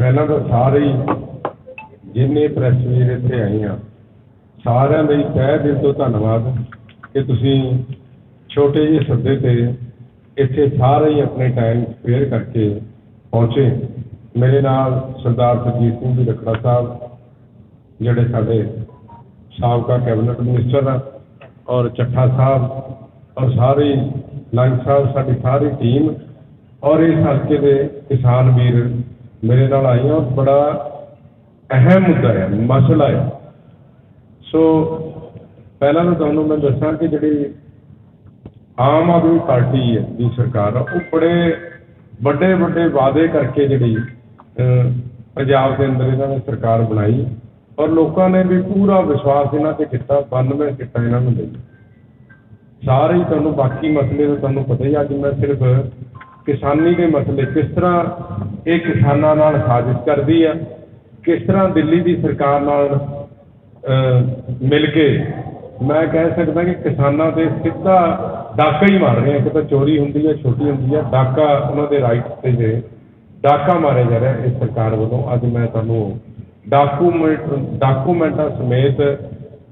ਪਹਿਲਾਂ ਤਾਂ ਸਾਰੇ ਹੀ ਜਿੰਨੇ ਪ੍ਰੈਸ ਵੀਰ ਇੱਥੇ ਆਏ ਆ, ਸਾਰਿਆਂ ਦਾ ਤਹਿ ਦਿਲ ਤੋਂ ਧੰਨਵਾਦ ਕਿ ਤੁਸੀਂ ਛੋਟੇ ਜਿਹੇ ਸੱਦੇ ਤੇ ਇੱਥੇ ਸਾਰੇ ਹੀ ਆਪਣੇ ਟਾਈਮ ਸਪੇਅਰ ਕਰਕੇ ਪਹੁੰਚੇ। ਮੇਰੇ ਨਾਲ ਸਰਦਾਰ ਸੁਰਜੀਤ ਸਿੰਘ ਜੀ ਰਖੜਾ ਸਾਹਿਬ, ਜਿਹੜੇ ਸਾਡੇ ਸਾਬਕਾ ਕੈਬਨਿਟ ਮਿਨਿਸਟਰ ਆ, ਔਰ ਚੱਠਾ ਸਾਹਿਬ, ਔਰ ਸਾਰੇ ਲੰਗ ਸਾਹਿਬ ਸਾਡੀ ਸਾਰੀ ਟੀਮ ਔਰ ਇਸ ਹਲਕੇ ਦੇ ਕਿਸਾਨ ਵੀਰ ਮੇਰੇ ਨਾਲ ਆਏ ਆ ਬੜਾ ਅਹਿਮ ਮੁੱਦਾ ਹੈ ਮਸਲਾ ਹੈ। ਸੋ ਪਹਿਲਾਂ ਤਾਂ ਤੁਹਾਨੂੰ ਮੈਂ ਦੱਸਾਂ ਕਿ ਜਿਹੜੀ ਆਮ ਆਦਮੀ ਪਾਰਟੀ ਹੈ ਦੀ ਸਰਕਾਰ ਆ, ਉਹ ਬੜੇ ਵੱਡੇ ਵੱਡੇ ਵਾਅਦੇ ਕਰਕੇ ਜਿਹੜੀ ਅਹ, ਪੰਜਾਬ ਦੇ ਅੰਦਰ ਇਹਨਾਂ ਨੇ ਸਰਕਾਰ ਬਣਾਈ ਔਰ ਲੋਕਾਂ ਨੇ ਵੀ ਪੂਰਾ ਵਿਸ਼ਵਾਸ ਇਹਨਾਂ ਤੇ ਕੀਤਾ 92 ਕਿੱਟਾਂ ਇਹਨਾਂ ਨੂੰ ਲਈ ਸਾਰੇ ਹੀ ਤੁਹਾਨੂੰ ਬਾਕੀ ਮਸਲੇ ਤਾਂ ਤੁਹਾਨੂੰ ਪਤਾ ਹੀ ਆ, ਅੱਜ ਮੈਂ ਸਿਰਫ ਕਿਸਾਨੀ ਦੇ ਮਸਲੇ ਕਿਸ ਤਰ੍ਹਾਂ ਇਹ ਕਿਸਾਨਾਂ ਨਾਲ ਸਾਜ਼ਿਸ਼ ਕਰਦੀ ਆ, ਕਿਸ ਤਰ੍ਹਾਂ ਦਿੱਲੀ ਦੀ ਸਰਕਾਰ ਨਾਲ ਮਿਲ ਕੇ ਮੈਂ ਕਹਿ ਸਕਦਾ ਕਿ ਕਿਸਾਨਾਂ ਤੇ ਸਿੱਧਾ ਡਾਕਾ ਹੀ ਮਾਰ ਰਹੇ ਆ ਕਿ ਤਾਂ ਚੋਰੀ ਹੁੰਦੀ ਹੈ ਛੋਟੀ ਹੁੰਦੀ ਹੈ ਡਾਕਾ ਉਹਨਾਂ ਦੇ ਰਾਈਟਸ ਤੇ ਜੇ ਡਾਕਾ ਮਾਰਿਆ ਜਾ ਰਿਹਾ ਇਸ ਸਰਕਾਰ ਵੱਲੋਂ, ਅੱਜ ਮੈਂ ਤੁਹਾਨੂੰ ਡਾਕੂਮੈਂਟ ਡਾਕੂਮੈਂਟਾਂ ਸਮੇਤ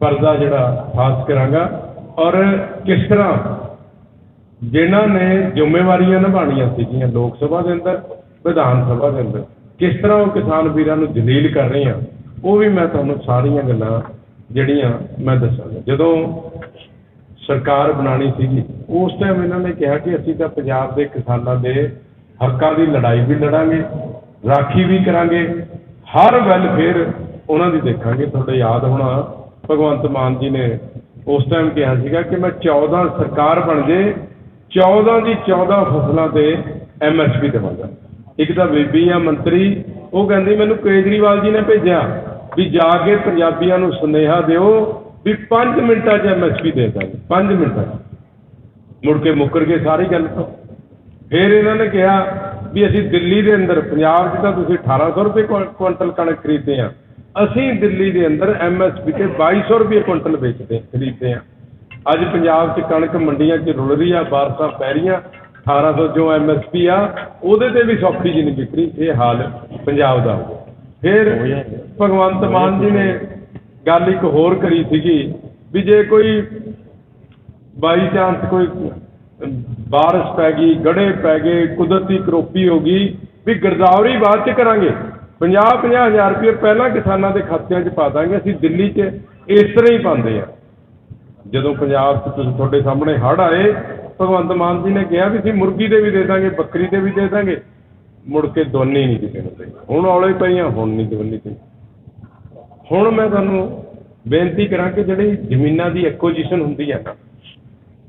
ਪਰਦਾ ਜਿਹੜਾ ਖਾਸ ਕਰਾਂਗਾ ਔਰ ਕਿਸ ਤਰ੍ਹਾਂ ਜਿਨ੍ਹਾਂ ਨੇ ਜ਼ਿੰਮੇਵਾਰੀਆਂ ਨਿਭਾਉਣੀਆਂ ਸੀਗੀਆਂ ਲੋਕ ਸਭਾ ਦੇ ਅੰਦਰ, ਵਿਧਾਨ ਸਭਾ ਦੇ ਅੰਦਰ, ਕਿਸ ਤਰ੍ਹਾਂ ਉਹ ਕਿਸਾਨ ਵੀਰਾਂ ਨੂੰ ਜਲੀਲ ਕਰ ਰਹੇ ਆ ਉਹ ਵੀ ਮੈਂ ਤੁਹਾਨੂੰ ਸਾਰੀਆਂ ਗੱਲਾਂ ਜਿਹੜੀਆਂ ਮੈਂ ਦੱਸਾਂਗਾ। ਜਦੋਂ ਸਰਕਾਰ ਬਣਾਣੀ ਸੀਗੀ, ਉਸ ਟਾਈਮ ਇਹਨਾਂ ਨੇ ਕਿਹਾ ਕਿ ਅਸੀਂ ਤਾਂ ਪੰਜਾਬ ਦੇ ਕਿਸਾਨਾਂ ਦੇ ਹੱਕਾਂ ਦੀ ਲੜਾਈ ਵੀ ਲੜਾਂਗੇ, ਰਾਖੀ ਵੀ ਕਰਾਂਗੇ, ਹਰ ਵੈਲਫੇਅਰ ਉਹਨਾਂ ਦੀ ਦੇਖਾਂਗੇ। ਤੁਹਾਡੇ ਯਾਦ ਹੋਣਾ, ਭਗਵੰਤ ਮਾਨ ਜੀ ਨੇ ਉਸ ਟਾਈਮ ਕਿਹਾ ਸੀਗਾ ਕਿ ਮੈਂ 14 ਸਰਕਾਰ ਬਣ ਜੇ 14 ਦੀ 14 ਫਸਲਾਂ ਤੇ ਐਮਐਸਪੀ ਦੇਵਾਂਗਾ ਇੱਕ ਤਾਂ ਬੀਬੀ ਆ ਮੰਤਰੀ, ਉਹ ਕਹਿੰਦੀ ਮੈਨੂੰ ਕੇਜਰੀਵਾਲ ਜੀ ਨੇ ਭੇਜਿਆ ਵੀ ਜਾ ਕੇ ਪੰਜਾਬੀਆਂ ਨੂੰ ਸੁਨੇਹਾ ਦਿਓ ਵੀ 5 ਮਿੰਟਾਂ 'ਚ ਐਮਐਸਪੀ ਦੇ ਦਾਂਗੇ 5 ਮਿੰਟਾਂ 'ਚ। ਮੁੜ ਕੇ ਮੁੱਕਰ ਗਏ ਸਾਰੀ ਗੱਲ ਤੋਂ। ਫਿਰ ਇਹਨਾਂ ਨੇ ਕਿਹਾ ਵੀ ਅਸੀਂ ਦਿੱਲੀ ਦੇ ਅੰਦਰ, ਪੰਜਾਬ 'ਚ ਤਾਂ ਤੁਸੀਂ 1800 ਰੁਪਏ ਕੁਇੰ- ਕੁਇੰਟਲ ਕਣਕ ਖਰੀਦਦੇ ਆ। ਅਸੀਂ ਦਿੱਲੀ ਦੇ ਅੰਦਰ ਐਮਐਸਪੀ ਤੇ 2200 ਰੁਪਏ ਕੁਇੰਟਲ ਵੇਚਦੇ, ਖਰੀਦਦੇ ਆ। ਅੱਜ ਪੰਜਾਬ 'ਚ ਕਣਕ ਮੰਡੀਆਂ 'ਚ ਰੁਲ ਰਹੀ ਆ ਬਾਰਸਾਂ ਪੈ ਰਹੀਆਂ 1800 ਜੋ ਐਮਐਸਪੀ ਆ ਉਹਦੇ ਤੇ ਵੀ ਸੌਖੀ ਜੀ ਨਹੀਂ ਵਿਕਰੀ ਇਹ ਹਾਲ ਪੰਜਾਬ ਦਾ ਹੋ ਫਿਰ ਭਗਵੰਤ ਮਾਨ ਜੀ ਨੇ ਗੱਲ ਇੱਕ ਹੋਰ ਕਰੀ ਸੀਗੀ ਵੀ ਜੇ ਕੋਈ ਬਾਈ ਚਾਂਸ ਕੋਈ ਬਾਰਿਸ਼ ਪੈ ਗਈ ਗੜੇ ਪੈ ਗਏ ਕੁਦਰਤੀ ਕਰੋਪੀ ਹੋ ਗਈ ਵੀ ਗਿਰਦਾਵਰੀ ਬਾਅਦ ਚ ਕਰਾਂਗੇ। 50 50 ਹਜ਼ਾਰ ਰੁਪਏ ਪਹਿਲਾਂ ਕਿਸਾਨਾਂ ਦੇ ਖਾਤਿਆਂ 'ਚ ਪਾ ਦਾਂਗੇ ਅਸੀਂ ਦਿੱਲੀ 'ਚ ਇਸ ਤਰ੍ਹਾਂ ਹੀ ਪਾਉਂਦੇ ਆ। ਜਦੋਂ ਪੰਜਾਬ 'ਚ ਤੁਸੀਂ, ਤੁਹਾਡੇ ਸਾਹਮਣੇ ਹੜ੍ਹ ਆਏ, ਭਗਵੰਤ ਮਾਨ ਜੀ ਨੇ ਕਿਹਾ ਵੀ ਅਸੀਂ ਮੁਰਗੀ ਦੇ ਵੀ ਦੇ ਦਾਂਗੇ, ਬੱਕਰੀ ਦੇ ਵੀ ਦੇ ਦਾਂਗੇ। ਮੁੜ ਕੇ ਦੋਨੇ ਨਹੀਂ ਕਿਸੇ ਨੂੰ ਦਈ ਹੁਣ ਔਲੇ ਪਈਆਂ, ਹੁਣ ਨਹੀਂ ਦੋਨੇ ਤੇ ਹੁਣ ਮੈਂ ਤੁਹਾਨੂੰ ਬੇਨਤੀ ਕਰਾਂ ਕਿ ਜਿਹੜੀ ਜ਼ਮੀਨਾਂ ਦੀ ਐਕੁਜੀਸ਼ਨ ਹੁੰਦੀ ਹੈ ਨਾ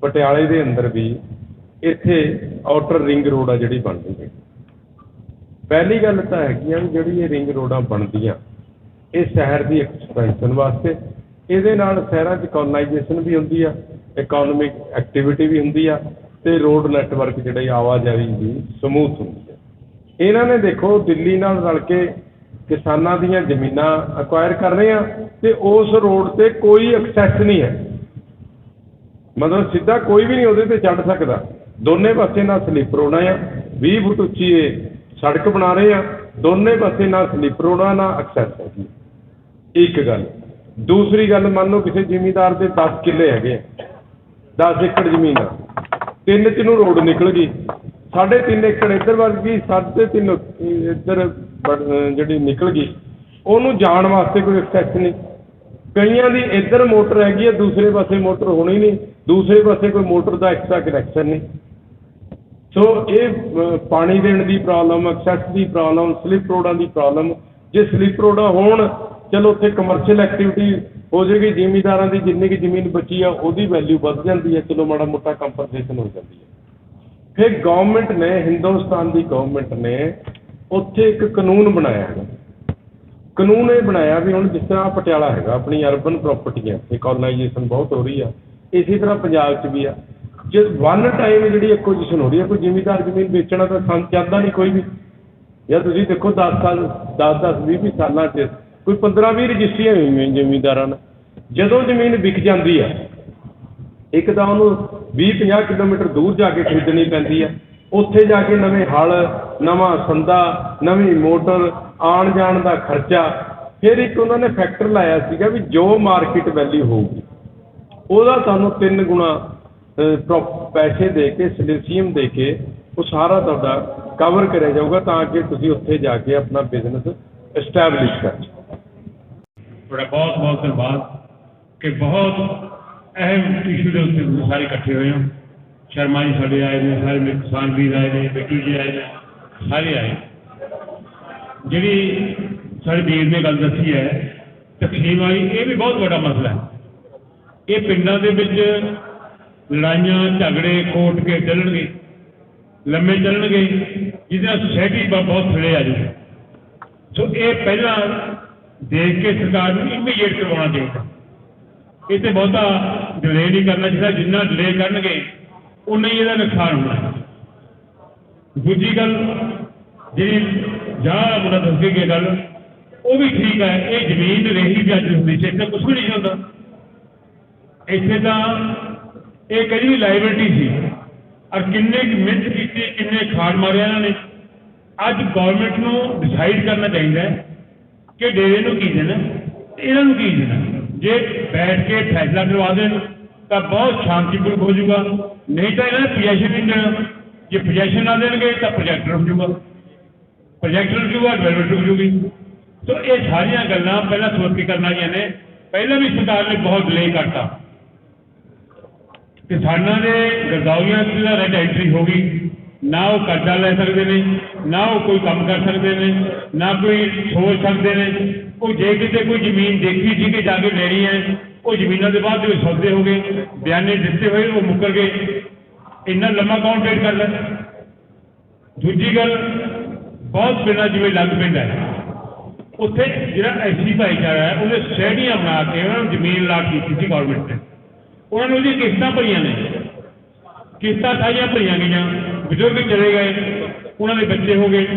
ਪਟਿਆਲੇ ਦੇ ਅੰਦਰ ਵੀ, ਇੱਥੇ ਆਊਟਰ ਰਿੰਗ ਰੋਡ ਆ ਜਿਹੜੀ ਬਣਦੀ ਹੈ। ਪਹਿਲੀ ਗੱਲ ਤਾਂ ਹੈਗੀ ਆ ਵੀ ਜਿਹੜੀ ਇਹ ਰਿੰਗ ਰੋਡਾਂ ਬਣਦੀਆਂ, ਇਹ ਸ਼ਹਿਰ ਦੀ ਐਕਸਪੈਂਸ਼ਨ ਵਾਸਤੇ ਇਹਦੇ ਨਾਲ ਸ਼ਹਿਰਾਂ 'ਚ ਕਲੋਨਾਈਜੇਸ਼ਨ ਵੀ ਹੁੰਦੀ ਆ ਇਕਨੋਮਿਕ ਐਕਟੀਵਿਟੀ ਵੀ ਹੁੰਦੀ ਆ ਤੇ ਰੋਡ ਨੈਟਵਰਕ ਜਿਹੜੀ ਆਵਾਜਾਈ ਦੀ ਸਮੂਥ ਹੁੰਦੀ ਹੈ ਇਹਨਾਂ ਨੇ ਦੇਖੋ ਦਿੱਲੀ ਨਾਲ ਰਲ ਕੇ ਕਿਸਾਨਾਂ ਦੀਆਂ ਜ਼ਮੀਨਾਂ ਅਕਵਾਇਰ ਕਰ ਰਹੇ ਆ ਤੇ ਉਸ ਰੋਡ ਤੇ ਕੋਈ ਐਕਸੈਸ ਨਹੀਂ ਹੈ। ਮਤਲਬ ਸਿੱਧਾ ਕੋਈ ਵੀ ਨਹੀਂ ਉਹਦੇ ਤੇ ਚੜ ਸਕਦਾ। ਦੋਨੇ ਪਾਸੇ ਨਾਲ ਸਲੀਪਰ ਰੋਡਾਂ ਆ 20 ਫੁੱਟ ਉੱਚੀ ਇਹ ਸੜਕ ਬਣਾ ਰਹੇ ਆ, ਦੋਨੇ ਪਾਸੇ ਨਾਲ ਸਲੀਪਰ ਰੋਡਾਂ ਨਾਲ ਐਕਸੈਸ ਹੈਗੀ। ਇੱਕ ਗੱਲ। ਦੂਸਰੀ ਗੱਲ ਮੰਨ ਲਓ ਕਿਸੇ ਜ਼ਿਮੀਂਦਾਰ ਦੇ 10 ਕਿੱਲੇ ਹੈਗੇ ਆ 10 ਏਕੜ ਜ਼ਮੀਨ ਆ। ਤਿੰਨ ਚ ਨੂੰ ਰੋਡ ਨਿਕਲ ਗਈ। ਸਾਢੇ ਤਿੰਨ ਏਕੜ ਇੱਧਰ ਵੱਜ ਗਈ, ਸਾਢੇ ਤਿੰਨ ਇੱਧਰ ਵੜ- ਜਿਹੜੀ ਨਿਕਲ ਗਈ। ਉਹਨੂੰ ਜਾਣ ਵਾਸਤੇ ਕੋਈ ਐਕਸੈਸ ਨਹੀਂ। ਕਈਆਂ ਦੀ ਇੱਧਰ ਮੋਟਰ ਹੈਗੀ ਹੈ ਦੂਸਰੇ ਪਾਸੇ ਮੋਟਰ ਹੋਣੀ ਨਹੀਂ। ਦੂਸਰੇ ਪਾਸੇ ਕੋਈ ਮੋਟਰ ਦਾ ਐਕਸਟਰਾ ਕਨੈਕਸ਼ਨ ਨਹੀਂ। ਸੋ ਇਹ ਪਾਣੀ ਦੇਣ ਦੀ ਪ੍ਰੋਬਲਮ ਐਕਸੈਸ ਦੀ ਪ੍ਰੋਬਲਮ ਸਲਿੱਪ ਰੋਡਾਂ ਦੀ ਪ੍ਰੋਬਲਮ ਜੇ ਸਲਿੱਪ ਰੋਡਾਂ ਹੋਣ ਚਲੋ ਉੱਥੇ ਕਮਰਸ਼ੀਅਲ ਐਕਟੀਵਿਟੀ ਹੋ ਜਾਏਗੀ, ਜ਼ਿਮੀਂਦਾਰਾਂ ਦੀ ਜਿੰਨੀ ਕੁ ਜ਼ਮੀਨ ਬਚੀ ਆ, ਉਹਦੀ ਵੈਲਿਊ ਵੱਧ ਜਾਂਦੀ ਹੈ ਚਲੋ ਮਾੜਾ ਮੋਟਾ ਕੰਪਨਸੇਸ਼ਨ ਹੋ ਜਾਂਦੀ ਹੈ ਫਿਰ ਗਵਰਨਮੈਂਟ ਨੇ, ਹਿੰਦੁਸਤਾਨ ਦੀ ਗਵਰਨਮੈਂਟ ਨੇ ਉੱਥੇ ਇੱਕ ਕਾਨੂੰਨ ਬਣਾਇਆ ਹੈਗਾ। ਕਾਨੂੰਨ ਇਹ ਬਣਾਇਆ ਵੀ ਹੁਣ ਜਿਸ ਤਰ੍ਹਾਂ ਪਟਿਆਲਾ ਹੈਗਾ, ਆਪਣੀ ਅਰਬਨ ਪ੍ਰਾਪਰਟੀਆਂ ਤੇ ਕਲੋਨਾਈਜੇਸ਼ਨ ਬਹੁਤ ਹੋ ਰਹੀ ਆ, ਇਸੇ ਤਰ੍ਹਾਂ ਪੰਜਾਬ 'ਚ ਵੀ ਆ। ਜੇ ਵਨ ਟਾਈਮ ਜਿਹੜੀ ਐਕੁਜੀਸ਼ਨ ਹੋ ਰਹੀ ਹੈ ਕੋਈ ਜ਼ਿਮੀਂਦਾਰ ਜ਼ਮੀਨ ਵੇਚਣਾ ਤਾਂ ਸੰਨ ਚਾਹੁੰਦਾ ਨਹੀਂ ਕੋਈ ਵੀ। ਜਾਂ ਤੁਸੀਂ ਦੇਖੋ 10 ਸਾਲ 10 10 20 20 ਸਾਲਾਂ 'ਚ ਕੋਈ 15 20 ਰਜਿਸਟਰੀਆਂ ਹੋਈਆਂ ਜ਼ਿਮੀਂਦਾਰਾਂ ਨਾਲ। ਜਦੋਂ ਜ਼ਮੀਨ ਵਿਕ ਜਾਂਦੀ ਆ ਇੱਕ ਤਾਂ ਉਹਨੂੰ 20 50 ਕਿਲੋਮੀਟਰ ਦੂਰ ਜਾ ਕੇ ਖਰੀਦਣੀ ਪੈਂਦੀ ਆ। ਉੱਥੇ ਜਾ ਕੇ ਨਵੇਂ ਹਲ ਨਵਾਂ ਸੰਦਾ ਨਵੀਂ ਮੋਟਰ ਆਉਣ ਜਾਣ ਦਾ ਖਰਚਾ ਫਿਰ ਇੱਕ ਉਹਨਾਂ ਨੇ ਫੈਕਟਰ ਲਾਇਆ ਸੀਗਾ ਵੀ ਜੋ ਮਾਰਕੀਟ ਵੈਲਿਊ ਹੋਊਗੀ ਉਹਦਾ ਤੁਹਾਨੂੰ ਤਿੰਨ ਗੁਣਾ ਅਹ, ਪੈਸੇ ਦੇ ਕੇ ਸਿਲੇਸੀਅਮ ਦੇ ਕੇ ਉਹ ਸਾਰਾ ਤੁਹਾਡਾ ਕਵਰ ਕਰਿਆ ਜਾਊਗਾ ਤਾਂ ਕਿ ਤੁਸੀਂ ਉੱਥੇ ਜਾ ਕੇ ਆਪਣਾ ਬਿਜ਼ਨਸ ਐਸਟੈਬਲਿਸ਼ ਕਰ ਸਕੋ। ਤੁਹਾਡਾ ਬਹੁਤ ਬਹੁਤ ਧੰਨਵਾਦ ਕਿ ਬਹੁਤ ਅਹਿਮ ਇਸ਼ੂ ਦੇ ਉੱਤੇ ਤੁਸੀਂ ਸਾਰੇ ਇਕੱਠੇ ਹੋਏ ਹੋ। ਸ਼ਰਮਾ ਜੀ ਸਾਡੇ ਆਏ ਨੇ, ਸਾਰੇ ਮੇਰੇ ਕਿਸਾਨ ਵੀਰ ਆਏ ਨੇ, ਬਿੱਟੂ ਜੀ ਆਏ ਨੇ, ਸਾਰੇ ਆਏ। ਜਿਹੜੀ ਸਾਡੇ ਵੀਰ ਨੇ ਗੱਲ ਦੱਸੀ ਹੈ, ਤਕਸੀਮ ਵਾਲੀ, ਇਹ ਵੀ ਬਹੁਤ ਵੱਡਾ ਮਸਲਾ ਹੈ। ਇਹ ਪਿੰਡਾਂ ਦੇ ਵਿੱਚ ਲੜਾਈਆਂ, ਝਗੜੇ ਕੋਟ ਕੇ ਚੱਲਣਗੇ, ਲੰਮੇ ਚੱਲਣਗੇ, ਜਿਹਦੇ ਨਾਲ ਸੁਸਾਇਟੀ ਬਹੁਤ ਥੱਲੇ ਆ ਜਾਊਗੀ। ਸੋ ਇਹ ਪਹਿਲਾਂ ਦੇਖ ਕੇ ਸਰਕਾਰ ਨੂੰ ਇਮੀਡੀਏਟ ਕਰਵਾਉਣਾ ਚਾਹੀਦਾ। ਇਹ ਤੇ ਬਹੁਤਾ ਡਿਲੇ ਨਹੀਂ ਕਰਨਾ ਚਾਹੀਦਾ, ਜਿੰਨਾ ਡਿਲੇ ਕਰਨਗੇ, ਉਨਾ ਹੀ ਇਹਦਾ ਨੁਕਸਾਨ ਹੋਣਾ ਦੂਜੀ ਗੱਲ, ਜਿਹੜੀ ਜਾਂ ਮੁੰਡਾ ਦੱਸ ਕੇ ਗੱਲ, ਉਹ ਵੀ ਠੀਕ ਹੈ, ਇਹ ਜ਼ਮੀਨ ਰਹੀ ਵੀ ਹੁੰਦੀ ਸੀ, ਇੱਥੇ ਕੁਝ ਵੀ ਨਹੀਂ ਹੁੰਦਾ। ਇੱਥੇ ਤਾਂ ਇਹ ਕਦੀ ਵੀ ਲਾਇਬਿਲਟੀ ਸੀ। ਔਰ ਕਿੰਨੇ ਕੁ ਮਿਹਨਤ ਕੀਤੀ, ਕਿੰਨੇ ਖਾੜ ਮਾਰਿਆ ਇਹਨਾਂ ਨੇ। ਅੱਜ ਗਵਰਨਮੈਂਟ ਨੂੰ ਡਿਸਾਈਡ ਕਰਨਾ ਚਾਹੀਦਾ ਹੈ ਕਿ ਡੇਰੇ ਨੂੰ ਕੀ ਦੇਣਾ ਤੇ ਇਹਨਾਂ ਨੂੰ ਕੀ ਦੇਣਾ ਜੇ ਬੈਠ ਕੇ ਫੈਸਲਾ ਕਰਵਾ ਦੇਣ ਤਾਂ ਬਹੁਤ ਸ਼ਾਂਤੀਪੂਰਵਕ ਹੋ ਜਾਊਗਾ ਨਹੀਂ ਤਾਂ ਇਹਨਾਂ ਨੇ ਪੋਜੀਸ਼ਨ ਨਹੀਂ ਦੇਣਾ ਜੇ ਪੋਜੀਸ਼ਨ ਨਾ ਦੇਣਗੇ ਤਾਂ ਪ੍ਰੋਜੈਕਟ ਰੁਕ ਜਾਊਗਾ ਪ੍ਰੋਜੈਕਟ ਰੁਕ ਜਾਊਗਾ ਡਿਵੈਲਪਮੈਂਟ ਰੁਕ ਜਾਊਗੀ ਸੋ ਇਹ ਸਾਰੀਆਂ ਗੱਲਾਂ ਪਹਿਲਾਂ ਸੋਚ ਕੇ ਕਰਨਾ ਚਾਹੀਦੀਆਂ ਨੇ ਪਹਿਲਾਂ ਵੀ ਸਰਕਾਰ ਨੇ ਬਹੁਤ ਡਿਲੇ ਕਰਤਾ ਕਿਸਾਨਾਂ ਦੇ ਗਰਦਾਵੀਆਂ ਦੀ ਰੈਡ ਐਂਟਰੀ ਹੋ ਗਈ ਨਾ ਉਹ ਕਰਜ਼ਾ ਲੈ ਸਕਦੇ ਨੇ, ਨਾ ਉਹ ਕੋਈ ਕੰਮ ਕਰ ਸਕਦੇ ਨੇ, ਨਾ ਕੋਈ ਸੋਚ ਸਕਦੇ ਨੇ। ਉਹ ਜੇ ਕਿਤੇ ਕੋਈ ਜ਼ਮੀਨ ਦੇਖੀ ਸੀ ਕਿ ਜਾ ਕੇ ਲੈਣੀ ਹੈ, ਉਹ ਜ਼ਮੀਨਾਂ ਦੇ ਬਾਅਦ ਜੋ ਸੌਦੇ ਹੋ ਗਏ, ਬਿਆਨੇ ਦਿੱਤੇ ਹੋਏ, ਉਹ ਮੁੱਕਰ ਗਏ। ਇੰਨਾ ਲੰਮਾ ਕੌਣ ਵੇਟ ਕਰਦਾ? ਦੂਜੀ ਗੱਲ, ਬਹੁਤ ਪਿੰਡਾਂ ਜਿਵੇਂ ਲੱਗ ਪਿੰਡ ਹੈ। ਉੱਥੇ ਜਿਹੜਾ ਐਸੀ ਭਾਈਚਾਰਾ ਹੈ, ਉਹਨੇ ਸੋਸਾਇਟੀਆਂ ਬਣਾ ਕੇ ਉਹਨਾਂ ਨੂੰ ਜ਼ਮੀਨ ਲਾ ਕੀਤੀ ਸੀ ਗਵਰਨਮੈਂਟ ਨੇ। ਉਹਨਾਂ ਨੂੰ ਉਹਦੀਆਂ ਕਿਸ਼ਤਾਂ ਭਰੀਆਂ ਨੇ। ਕਿਸ਼ਤਾਂ ਸਾਰੀਆਂ ਭਰੀਆਂ ਗਈਆਂ। ਬਜ਼ੁਰਗ ਚਲੇ ਗਏ, ਉਹਨਾਂ ਦੇ ਬੱਚੇ ਹੋ ਗਏ।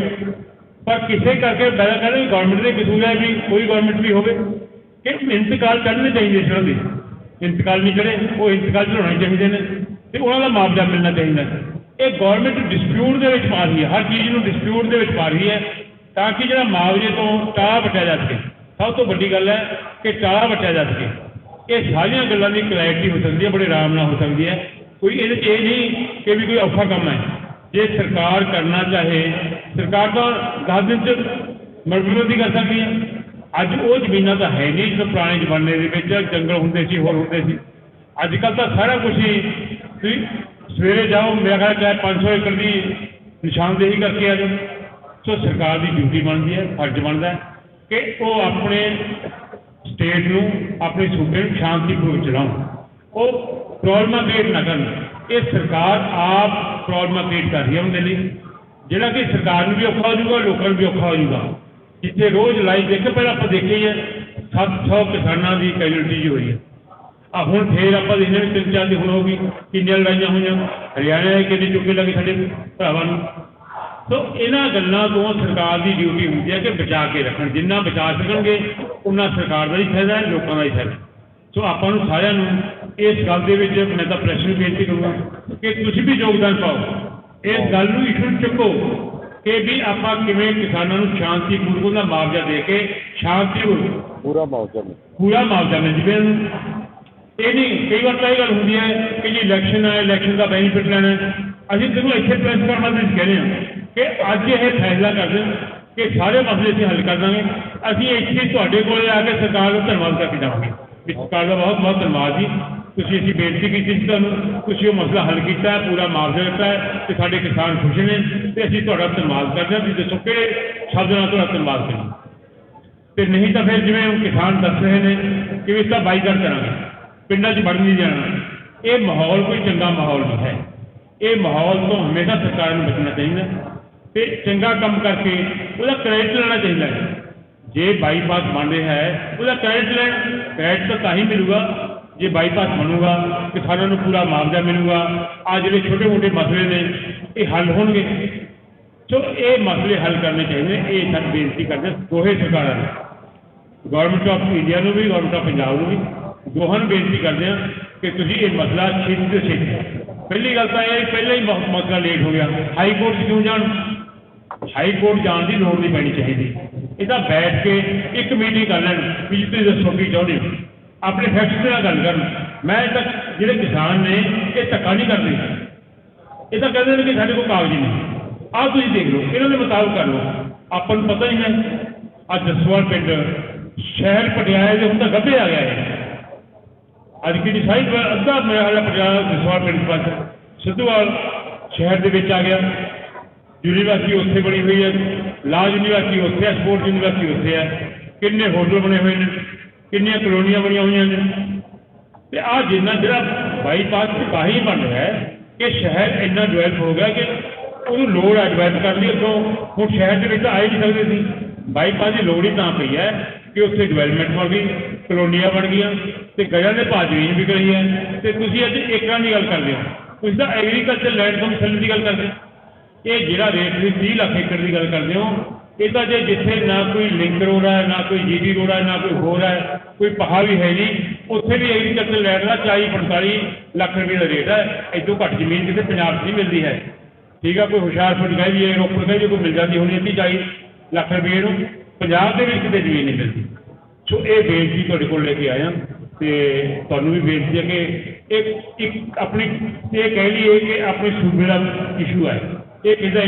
ਪਰ ਕਿਸੇ ਕਰਕੇ ਬੈਠਾ ਕਹਿੰਦੇ ਗਵਰਨਮੈਂਟ ਦੇ ਕਸੂਰ ਹੈ ਵੀ ਕੋਈ ਗਵਰਨਮੈਂਟ ਵੀ ਹੋਵੇ। ਕਿ ਇੰਤਕਾਲ ਕਰਨੇ ਚਾਹੀਦੇ ਸੀ ਦੇ। ਇੰਤਕਾਲ ਨਹੀਂ ਕਰੇ ਉਹ ਇੰਤਕਾਲ ਚੜਾਉਣੇ ਚਾਹੀਦੇ ਨੇ। ਤੇ ਉਹਨਾਂ ਦਾ ਮੁਆਵਜ਼ਾ ਮਿਲਣਾ ਚਾਹੀਦਾ। ਇਹ ਗਵਰਨਮੈਂਟ ਡਿਸਪਿਊਟ ਦੇ ਵਿੱਚ ਪਾ ਰਹੀ ਹੈ, ਹਰ ਚੀਜ਼ ਨੂੰ ਡਿਸਪਿਊਟ ਦੇ ਵਿੱਚ ਪਾ ਰਹੀ ਹੈ, ਤਾਂ ਕਿ ਜਿਹੜਾ ਮੁਆਵਜ਼ੇ ਤੋਂ ਟਾਹ ਵਟਿਆ ਜਾ ਸਕੇ। ਸਭ ਤੋਂ ਵੱਡੀ ਗੱਲ ਹੈ ਕਿ ਟਾਹ ਵਟਿਆ ਜਾ ਸਕੇ। ਇਹ ਸਾਰੀਆਂ ਗੱਲਾਂ ਦੀ ਕਲੈਰਿਟੀ ਹੋ ਸਕਦੀ ਹੈ, ਬੜੇ ਆਰਾਮ ਨਾਲ ਹੋ ਸਕਦੀ ਹੈ। ਕੋਈ ਇਹਦੇ 'ਚ ਇਹ ਨਹੀਂ ਕਿ ਵੀ ਕੋਈ ਔਖਾ ਕੰਮ ਹੈ। ਜੇ ਸਰਕਾਰ ਕਰਨਾ ਚਾਹੇ, ਸਰਕਾਰ ਤਾਂ ਦਸ ਦਿਨ 'ਚ ਮਰਜ਼ੀ ਦੀ ਕਰ ਸਕਦੀ ਹੈ ਅੱਜ ਉਹ ਜ਼ਮੀਨਾਂ ਤਾਂ ਹੈ ਨਹੀਂ ਜੋ ਪੁਰਾਣੇ ਜ਼ਮਾਨੇ ਦੇ ਵਿੱਚ ਜੰਗਲ ਹੁੰਦੇ ਸੀ, ਹੋਰ ਹੁੰਦੇ ਸੀ। ਅੱਜ ਕੱਲ ਤਾਂ ਸਾਰਾ ਕੁਝ ਹੀ ਤੁਸੀਂ ਸਵੇਰੇ ਜਾਓ ਮੇਰਾ ਖਿਆਲ ਚਾਹੇ 500 ਏਕੜ ਦੀ ਨਿਸ਼ਾਨਦੇਹੀ ਕਰਕੇ ਆ ਜਾਓ। ਸੋ ਸਰਕਾਰ ਦੀ ਡਿਊਟੀ ਬਣਦੀ ਹੈ, ਫਰਜ਼ ਬਣਦਾ ਕਿ ਉਹ ਆਪਣੇ ਸਟੇਟ ਨੂੰ, ਆਪਣੇ ਸੂਬੇ ਨੂੰ ਸ਼ਾਂਤੀਪੂਰਵਕ ਚਲਾਉਣ ਉਹ ਪ੍ਰੋਬਲਮਾਂ ਕ੍ਰੀਏਟ ਨਾ ਕਰਨ। ਇਹ ਸਰਕਾਰ ਆਪ ਪ੍ਰੋਬਲਮਾਂ ਕ੍ਰੀਏਟ ਕਰ ਰਹੀ ਹੈ ਉਹਦੇ ਲਈ। ਜਿਹੜਾ ਕਿ ਸਰਕਾਰ ਨੂੰ ਵੀ ਔਖਾ ਹੋ ਜਾਊਗਾ, ਲੋਕਾਂ ਨੂੰ ਵੀ ਔਖਾ ਹੋ ਜਾਊਗਾ। ਜਿੱਥੇ ਰੋਜ਼ ਲਾਈਵ ਦੇਖੇ ਪਹਿਲਾਂ ਆਪਾਂ ਦੇਖੇ ਹੀ ਹੈ 700 ਕਿਸਾਨਾਂ ਦੀ ਕੈਜੂਲਟੀ ਹੋਈ ਹੈ। ਆ ਹੁਣ ਫੇਰ ਆਪਾਂ ਦੇਖਦੇ ਹਾਂ ਵੀ ਤਿੰਨ ਚਾਰ ਦੀ ਹੁਣ ਹੋ ਗਈ ਕਿੰਨੀਆਂ ਲੜਾਈਆਂ ਹੋਈਆਂ, ਹਰਿਆਣਾ ਦੇ ਕਿੰਨੇ ਚੁੱਕੇ ਲੱਗੇ ਸਾਡੇ ਭਰਾਵਾਂ ਨੂੰ। ਸੋ ਇਹਨਾਂ ਗੱਲਾਂ ਤੋਂ ਸਰਕਾਰ ਦੀ ਡਿਊਟੀ ਹੁੰਦੀ ਹੈ ਕਿ ਬਚਾ ਕੇ ਰੱਖਣ। ਜਿੰਨਾ ਬਚਾ ਸਕਣਗੇ ਉਨਾ ਸਰਕਾਰ ਦਾ ਹੀ ਫਾਇਦਾ ਹੈ, ਲੋਕਾਂ ਦਾ ਹੀ ਫਾਇਦਾ ਸੋ ਆਪਾਂ ਨੂੰ ਸਾਰਿਆਂ ਨੂੰ ਇਸ ਗੱਲ ਦੇ ਵਿੱਚ ਮੈਂ ਤਾਂ ਪ੍ਰੈਸ ਨੂੰ ਬੇਨਤੀ ਕਰੂੰਗਾ ਕਿ ਤੁਸੀਂ ਵੀ ਯੋਗਦਾਨ ਪਾਓ ਇਸ ਗੱਲ ਨੂੰ ਇਸ਼ੂ ਚੁੱਕੋ ਕਿ ਵੀ ਆਪਾਂ ਕਿਵੇਂ ਕਿਸਾਨਾਂ ਨੂੰ ਸ਼ਾਂਤੀਪੂਰਵਕ ਦਾ ਮੁਆਵਜ਼ਾ ਦੇ ਕੇ ਸ਼ਾਂਤੀਪੂਰਵਕ ਪੂਰਾ ਮੌਜਾ ਪੂਰਾ ਮੁਆਵਜ਼ਾ ਮਿਲ ਜਵੇ। ਇਹ ਨਹੀਂ ਕਈ ਵਾਰ ਤਾਂ ਇਹ ਗੱਲ ਹੁੰਦੀ ਹੈ ਕਿ ਜੀ ਇਲੈਕਸ਼ਨ ਹੈ ਇਲੈਕਸ਼ਨ ਦਾ ਬੈਨੀਫਿਟ ਲੈਣਾ। ਅਸੀਂ ਤੁਹਾਨੂੰ ਇੱਥੇ ਪ੍ਰੈਸ ਕਰਨ ਦੇ ਕਹਿੰਦੇ ਹਾਂ ਕਿ ਅੱਜ ਇਹ ਫੈਸਲਾ ਕਰ ਦੇਣ ਕਿ ਸਾਰੇ ਮਸਲੇ ਅਸੀਂ ਹੱਲ ਕਰ ਦਾਂਗੇ ਅਸੀਂ ਇੱਥੇ ਤੁਹਾਡੇ ਕੋਲੇ ਆ ਕੇ ਸਰਕਾਰ ਦਾ ਧੰਨਵਾਦ ਕਰਕੇ ਜਾਵਾਂਗੇ ਵੀ ਸਰਕਾਰ ਦਾ ਬਹੁਤ ਬਹੁਤ ਧੰਨਵਾਦ ਜੀ। ਤੁਸੀਂ ਅਸੀਂ ਬੇਨਤੀ ਕੀਤੀ ਸੀ ਤੁਹਾਨੂੰ ਤੁਸੀਂ ਉਹ ਮਸਲਾ ਹੱਲ ਕੀਤਾ ਹੈ, ਪੂਰਾ ਮੁਆਵਜ਼ਾ ਦਿੱਤਾ ਹੈ ਤੇ ਸਾਡੇ ਕਿਸਾਨ ਖੁਸ਼ ਨੇ ਤੇ ਅਸੀਂ ਤੁਹਾਡਾ ਧੰਨਵਾਦ ਕਰਦੇ ਹਾਂ। ਤੁਸੀਂ ਦੱਸੋ ਕਿਹੜੇ ਸ਼ਬਦ ਨਾਲ ਤੁਹਾਡਾ ਧੰਨਵਾਦ ਕਰੀਏ ਤੇ ਨਹੀਂ ਤਾਂ ਫਿਰ ਜਿਵੇਂ ਉਹ ਕਿਸਾਨ ਦੱਸ ਰਹੇ ਨੇ ਕਿ ਇਸ ਦਾ ਬਾਈਕਾਟ ਕਰਾਂਗੇ ਪਿੰਡਾਂ 'ਚ ਵੜ ਨਹੀਂ ਜਾਣਾ ਇਹ ਮਾਹੌਲ ਕੋਈ ਚੰਗਾ ਮਾਹੌਲ ਨਹੀਂ ਹੈ। ਇਹ ਮਾਹੌਲ ਤੋਂ ਹਮੇਸ਼ਾ ਸਰਕਾਰ ਨੂੰ ਬਚਣਾ ਚਾਹੀਦਾ ਤੇ ਚੰਗਾ ਕੰਮ ਕਰਕੇ ਉਹਦਾ ਕ੍ਰੈਡਿਟ ਲੈਣਾ ਚਾਹੀਦਾ ਹੈ। ਜੇ ਬਾਈਪਾਸ ਬਣ ਰਿਹਾ ਹੈ, ਉਹਦਾ ਕ੍ਰੈਡਿਟ ਲੈਣ ਕ੍ਰੈਡਿਟ ਤਾਂ ਤਾਂ ਹੀ ਮਿਲੂਗਾ। ਜੇ ਬਾਈਪਾਸ ਬਣੂਗਾ ਕਿਸਾਨਾਂ ਨੂੰ ਪੂਰਾ ਮੁਆਵਜ਼ਾ ਮਿਲੂਗਾ। ਆ ਜਿਹੜੇ ਛੋਟੇ ਮੋਟੇ ਮਸਲੇ ਨੇ, ਇਹ ਹੱਲ ਹੋਣਗੇ। ਸੋ ਇਹ ਮਸਲੇ ਹੱਲ ਕਰਨੇ ਚਾਹੀਦੇ ਇਹ ਸਭ ਬੇਨਤੀ ਕਰਦੇ ਦੋਹੇ ਸਰਕਾਰਾਂ ਨੂੰ। ਗਵਰਨਮੈਂਟ ਆਫ ਇੰਡੀਆ ਨੂੰ ਵੀ ਗਵਰਨਮੈਂਟ ਆਫ ਪੰਜਾਬ ਨੂੰ ਵੀ। ਦੋਹਾਂ ਨੂੰ ਬੇਨਤੀ ਕਰਦੇ ਹਾਂ ਕਿ ਤੁਸੀਂ ਇਹ ਮਸਲਾ ਛੇਤੀ ਤੋਂ ਛੇਤੀ ਪਹਿਲੀ ਗੱਲ ਤਾਂ ਇਹ ਹੈ, ਪਹਿਲਾਂ ਹੀ ਬਹੁਤ ਮਸਲਾ ਲੇਟ ਹੋ ਗਿਆ। ਹਾਈ ਕੋਰਟ 'ਚ ਕਿਉਂ ਜਾਣ? ਹਾਈ ਕੋਰਟ ਜਾਣ ਦੀ ਲੋੜ ਨਹੀਂ ਪੈਣੀ ਚਾਹੀਦੀ। ਸਿੱਧਾ ਬੈਠ ਕੇ ਇੱਕ ਮੀਟਿੰਗ ਕਰ ਲੈਣ ਵੀ ਜੀ ਤੁਸੀਂ ਦੱਸੋ ਕੀ ਚਾਹੁੰਦੇ ਹੋ। ਆਪਣੇ ਫੈਕਟਰੀ ਨਾਲ ਗੱਲ ਕਰਨ। ਮੈਂ ਤੱਕ ਜਿਹੜੇ ਕਿਸਾਨ ਨੇ, ਇਹ ਧੱਕਾ ਨਹੀਂ ਕਰਦੇ। ਇਹ ਤਾਂ ਕਹਿੰਦੇ ਨੇ ਕਿ ਸਾਡੇ ਕੋਲ ਕਾਗਜ਼ ਨਹੀਂ। ਆਹ ਤੁਸੀਂ ਦੇਖ ਲਓ, ਇਹਨਾਂ ਦੇ ਮੁਤਾਬਕ ਕਰ ਲਓ। ਆਪਾਂ ਨੂੰ ਪਤਾ ਹੀ ਹੈ। ਅੱਜ ਜਸਵਾਲ ਪਿੰਡ, ਸ਼ਹਿਰ ਪਟਿਆਲੇ ਦੇ ਹੁਣ ਤਾਂ ਗੱਭੇ ਆ ਗਿਆ ਹੈ ਅੱਜ ਕਿਹੜੀ ਸਾਈ ਅੱਧਾ ਮੇਰਾ ਹਾਲਾ ਪੰਜਾਬ ਜਸਵਾਲ ਪਿੰਡ ਪਾਸ। ਸਿੱਧੂਵਾਲ ਸ਼ਹਿਰ ਦੇ ਵਿੱਚ ਆ ਗਿਆ। ਯੂਨੀਵਰਸਿਟੀ ਉੱਥੇ ਬਣੀ ਹੋਈ ਹੈ ਲਾ ਯੂਨੀਵਰਸਿਟੀ ਉੱਥੇ ਹੈ ਸਪੋਰਟ ਯੂਨੀਵਰਸਿਟੀ ਉੱਥੇ ਹੈ। ਕਿੰਨੇ ਹੋਟਲ ਬਣੇ ਹੋਏ ਨੇ, ਕਿੰਨੀਆਂ ਕਲੋਨੀਆਂ ਬਣੀਆਂ ਹੋਈਆਂ ਨੇ। ਤੇ ਆ ਜਿੰਨਾ ਜਿਹੜਾ ਬਾਈਪਾਸ ਤਾਂ ਬਣ ਰਿਹਾ ਹੈ ਕਿ ਸ਼ਹਿਰ ਇੰਨਾ ਡਿਵੈਲਪ ਹੋ ਗਿਆ ਕਿ ਉਹਨੂੰ ਲੋੜ ਹੈ ਡਿਵੈਲਪ ਕਰਨ ਦੀ। ਉੱਥੋਂ ਹੁਣ ਸ਼ਹਿਰ ਦੇ ਵਿੱਚ ਆ ਹੀ ਨਹੀਂ ਸਕਦੇ ਸੀ। ਬਾਈਪਾਸ ਦੀ ਲੋੜ ਹੀ ਤਾਂ ਪਈ ਹੈ ਕਿ ਉੱਥੇ ਡਿਵੈਲਪਮੈਂਟ ਹੋ ਗਈ ਕਲੋਨੀਆਂ ਬਣ ਗਈਆਂ ਤੇ ਗਜਾਂ ਦੇ ਭਾਅ ਜ਼ਮੀਨ ਵਿਕ ਰਹੀ ਹੈ। ਤੇ ਤੁਸੀਂ ਅੱਜ ਏਕੜਾਂ ਦੀ ਗੱਲ ਕਰਦੇ ਹੋ। ਤੁਸੀਂ ਤਾਂ ਐਗਰੀਕਲਚਰ ਲੈਂਡ ਕਮਿਸ਼ਨ ਦੀ ਗੱਲ ਕਰਦੇ ਹੋ। ਇਹ ਜਿਹੜਾ ਰੇਟ ਤੁਸੀਂ 30 ਲੱਖ ਏਕੜ ਦੀ ਗੱਲ ਕਰਦੇ ਹੋ, ਇਹ ਤਾਂ ਜੇ ਜਿੱਥੇ ਨਾ ਕੋਈ ਲਿੰਕ ਰੋਡ ਹੈ, ਨਾ ਕੋਈ ਜੀਡੀ ਰੋਡ ਹੈ, ਨਾ ਕੋਈ ਹੋਰ ਹੈ, ਕੋਈ ਪਹਾ ਵੀ ਹੈ ਨਹੀਂ, ਉੱਥੇ ਵੀ ਐਗਰੀਕਲਚਰ ਲੈਂਡ ਦਾ 40 45 ਲੱਖ ਰੁਪਏ ਦਾ ਰੇਟ ਹੈ ਇਦੋਂ ਘੱਟ ਜ਼ਮੀਨ ਕਿਤੇ ਪੰਜਾਬ 'ਚ ਨਹੀਂ ਮਿਲਦੀ ਹੈ। ਠੀਕ ਆ, ਕੋਈ ਹੁਸ਼ਿਆਰਪੁਰ ਗਏ ਵੀ ਇਹ ਰੋਪੜ ਗਏ ਜੇ ਕੋਈ ਮਿਲ ਜਾਂਦੀ, ਹੋਣੀ ਇੱਥੇ 40 ਲੱਖ ਰੁਪਏ ਨੂੰ ਪੰਜਾਬ ਦੇ ਵਿੱਚ ਕਿਤੇ ਜ਼ਮੀਨ ਨਹੀਂ ਮਿਲਦੀ। ਸੋ ਇਹ ਬੇਨਤੀ ਤੁਹਾਡੇ ਕੋਲ ਲੈ ਕੇ ਆਇਆ, ਤੇ ਤੁਹਾਨੂੰ ਵੀ ਬੇਨਤੀ ਹੈ ਕਿ ਇੱਕ ਇੱਕ ਆਪਣੀ, ਇਹ ਕਹਿ ਲਈਏ ਕਿ ਆਪਣੇ ਸੂਬੇ ਦਾ ਇਸ਼ੂ ਹੈ। ਇਹ ਕਿਸੇ ਦਾ